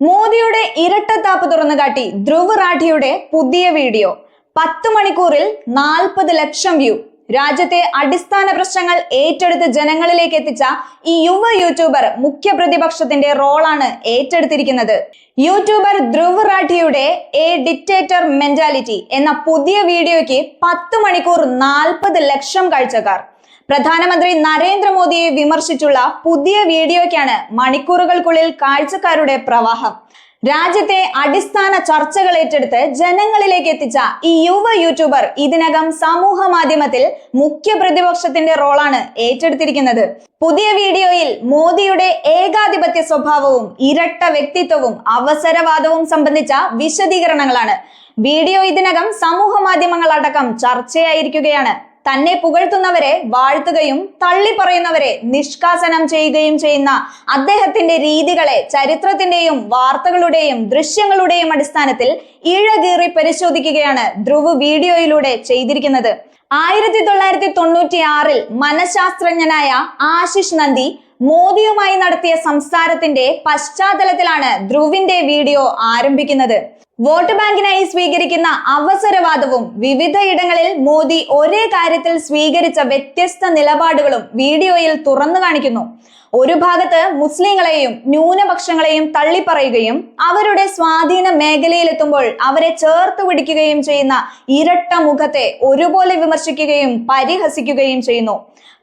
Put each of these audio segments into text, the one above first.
മോദിയുടെ ഇരട്ടത്താപ്പ് തുറന്നുകാട്ടി ധ്രുവ് റാഠിയുടെ പുതിയ വീഡിയോ. പത്ത് മണിക്കൂറിൽ നാൽപ്പത് ലക്ഷം വ്യൂ. രാജ്യത്തെ അടിസ്ഥാന പ്രശ്നങ്ങൾ ഏറ്റെടുത്ത് ജനങ്ങളിലേക്ക് എത്തിച്ച ഈ യുവ യൂട്യൂബർ മുഖ്യ പ്രതിപക്ഷത്തിന്റെ റോളാണ് ഏറ്റെടുത്തിരിക്കുന്നത്. യൂട്യൂബർ ധ്രുവ് റാഠിയുടെ എ ഡിക്റ്റേറ്റർ മെന്റാലിറ്റി എന്ന പുതിയ വീഡിയോയ്ക്ക് പത്ത് മണിക്കൂർ നാൽപ്പത് ലക്ഷം കാഴ്ചക്കാർ. പ്രധാനമന്ത്രി നരേന്ദ്രമോദിയെ വിമർശിച്ചുള്ള പുതിയ വീഡിയോയ്ക്കാണ് മണിക്കൂറുകൾക്കുള്ളിൽ കാഴ്ചക്കാരുടെ പ്രവാഹം. രാജ്യത്തെ അടിസ്ഥാന ചർച്ചകൾ ഏറ്റെടുത്ത് ജനങ്ങളിലേക്ക് എത്തിച്ച ഈ യുവ യൂട്യൂബർ ഇതിനകം സമൂഹ മാധ്യമത്തിൽ മുഖ്യ പ്രതിപക്ഷത്തിന്റെ റോളാണ് ഏറ്റെടുത്തിരിക്കുന്നത്. പുതിയ വീഡിയോയിൽ മോദിയുടെ ഏകാധിപത്യ സ്വഭാവവും ഇരട്ട വ്യക്തിത്വവും അവസരവാദവും സംബന്ധിച്ച വിശദീകരണങ്ങളാണ്. വീഡിയോ ഇതിനകം സമൂഹ മാധ്യമങ്ങളടക്കം ചർച്ചയായിരിക്കുകയാണ്. തന്നെ പുകഴ്ത്തുന്നവരെ വാഴ്ത്തുകയും തള്ളി പറയുന്നവരെ നിഷ്കാസനം ചെയ്യുകയും ചെയ്യുന്ന അദ്ദേഹത്തിന്റെ രീതികളെ ചരിത്രത്തിന്റെയും വാർത്തകളുടെയും ദൃശ്യങ്ങളുടെയും അടിസ്ഥാനത്തിൽ ഇഴകീറി പരിശോധിക്കുകയാണ് ധ്രുവ് വീഡിയോയിലൂടെ ചെയ്തിരിക്കുന്നത്. ആയിരത്തി തൊള്ളായിരത്തി തൊണ്ണൂറ്റി ആറിൽ മനഃശാസ്ത്രജ്ഞനായ ആശിഷ് നന്ദി മോദിയുമായി നടത്തിയ സംസാരത്തിന്റെ പശ്ചാത്തലത്തിലാണ് ധ്രുവിന്റെ വീഡിയോ ആരംഭിക്കുന്നത്. വോട്ട് ബാങ്കിനായി സ്വീകരിക്കുന്ന അവസരവാദവും വിവിധയിടങ്ങളിൽ മോദി ഒരേ കാര്യത്തിൽ സ്വീകരിച്ച വ്യത്യസ്ത നിലപാടുകളും വീഡിയോയിൽ തുറന്നു കാണിക്കുന്നു. ഒരു ഭാഗത്ത് മുസ്ലിങ്ങളെയും ന്യൂനപക്ഷങ്ങളെയും തള്ളിപ്പറയുകയും അവരുടെ സ്വാധീന മേഖലയിലെത്തുമ്പോൾ അവരെ ചേർത്ത് പിടിക്കുകയും ചെയ്യുന്ന ഇരട്ട മുഖത്തെ ഒരുപോലെ വിമർശിക്കുകയും പരിഹസിക്കുകയും ചെയ്യുന്നു.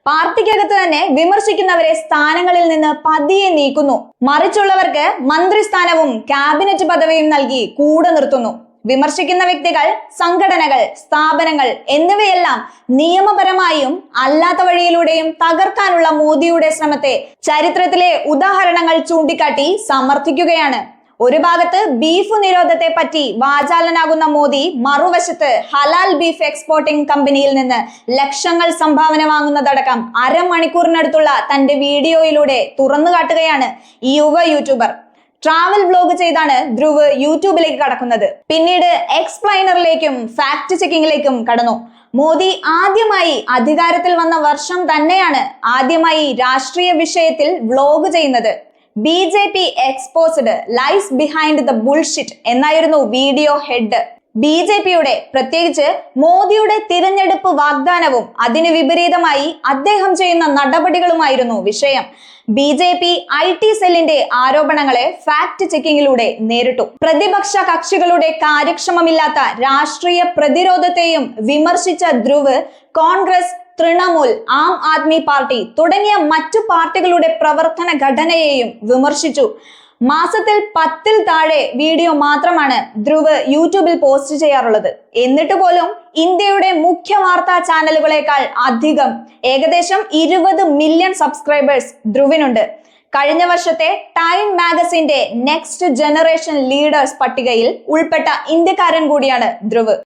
പാർട്ടിക്കകത്ത് തന്നെ വിമർശിക്കുന്നവരെ സ്ഥാനങ്ങളിൽ നിന്ന് പതിയെ നീക്കുന്നു. മറിച്ചുള്ളവർക്ക് മന്ത്രിസ്ഥാനവും ക്യാബിനറ്റ് പദവിയും നൽകി കൂടെ നിർത്തുന്നു. വിമർശിക്കുന്ന വ്യക്തികൾ സംഘടനകൾ സ്ഥാപനങ്ങൾ എന്നിവയെല്ലാം നിയമപരമായും അല്ലാത്ത വഴിയിലൂടെയും തകർക്കാനുള്ള മോദിയുടെ ശ്രമത്തെ ചരിത്രത്തിലെ ഉദാഹരണങ്ങൾ ചൂണ്ടിക്കാട്ടി സമർത്ഥിക്കുകയാണ്. ഒരു ഭാഗത്ത് ബീഫ് നിരോധത്തെ പറ്റി വാചാലനാകുന്ന മോദി മറുവശത്ത് ഹലാൽ ബീഫ് എക്സ്പോർട്ടിംഗ് കമ്പനിയിൽ നിന്ന് ലക്ഷങ്ങൾ സംഭാവന വാങ്ങുന്നതടക്കം അരമണിക്കൂറിനടുത്തുള്ള തന്റെ വീഡിയോയിലൂടെ തുറന്നു കാട്ടുകയാണ് യുവ യൂട്യൂബർ. ട്രാവൽ ബ്ലോഗ് ചെയ്താണ് ധ്രുവ് യൂട്യൂബിലേക്ക് കടക്കുന്നത്. പിന്നീട് എക്സ്പ്ലൈനറിലേക്കും ഫാക്ട് ചെക്കിങ്ങിലേക്കും കടന്നു. മോദി ആദ്യമായി അധികാരത്തിൽ വന്ന വർഷം തന്നെയാണ് ആദ്യമായി രാഷ്ട്രീയ വിഷയത്തിൽ വ്ലോഗ് ചെയ്യുന്നത്. B J P exposed life behind the bullshit എന്നായിരുന്നു വീഡിയോ ഹെഡ് ബി ജെ പിയുടെ പ്രത്യേകിച്ച് മോദിയുടെ തിരഞ്ഞെടുപ്പ് വാഗ്ദാനവും അതിന് വിപരീതമായി അദ്ദേഹം ചെയ്യുന്ന നടപടികളുമായിരുന്നു വിഷയം. B J P I T സെല്ലിന്റെ ആരോപണങ്ങളെ ഫാക്ട് ചെക്കിങ്ങിലൂടെ നേരിട്ടു. പ്രതിപക്ഷ കക്ഷികളുടെ കാര്യക്ഷമമില്ലാത്ത രാഷ്ട്രീയ പ്രതിരോധത്തെയും വിമർശിച്ച ധ്രുവ് കോൺഗ്രസ് തൃണമൂൽ ആം ആദ്മി പാർട്ടി തുടങ്ങിയ മറ്റു പാർട്ടികളുടെ പ്രവർത്തന ഘടനയെയും വിമർശിച്ചു. മാസത്തിൽ പത്തിൽ താഴെ വീഡിയോ മാത്രമാണ് ധ്രുവ് യൂട്യൂബിൽ പോസ്റ്റ് ചെയ്യാറുള്ളത്. എന്നിട്ട് പോലും ഇന്ത്യയുടെ മുഖ്യ വാർത്താ ചാനലുകളെക്കാൾ അധികം ഏകദേശം ഇരുപത് മില്യൺ സബ്സ്ക്രൈബേഴ്സ് ധ്രുവിനുണ്ട്. കഴിഞ്ഞ വർഷത്തെ ടൈം മാഗസിന്റെ നെക്സ്റ്റ് ജനറേഷൻ ലീഡേഴ്സ് പട്ടികയിൽ ഉൾപ്പെട്ട ഇന്ത്യക്കാരൻ കൂടിയാണ് ധ്രുവ്.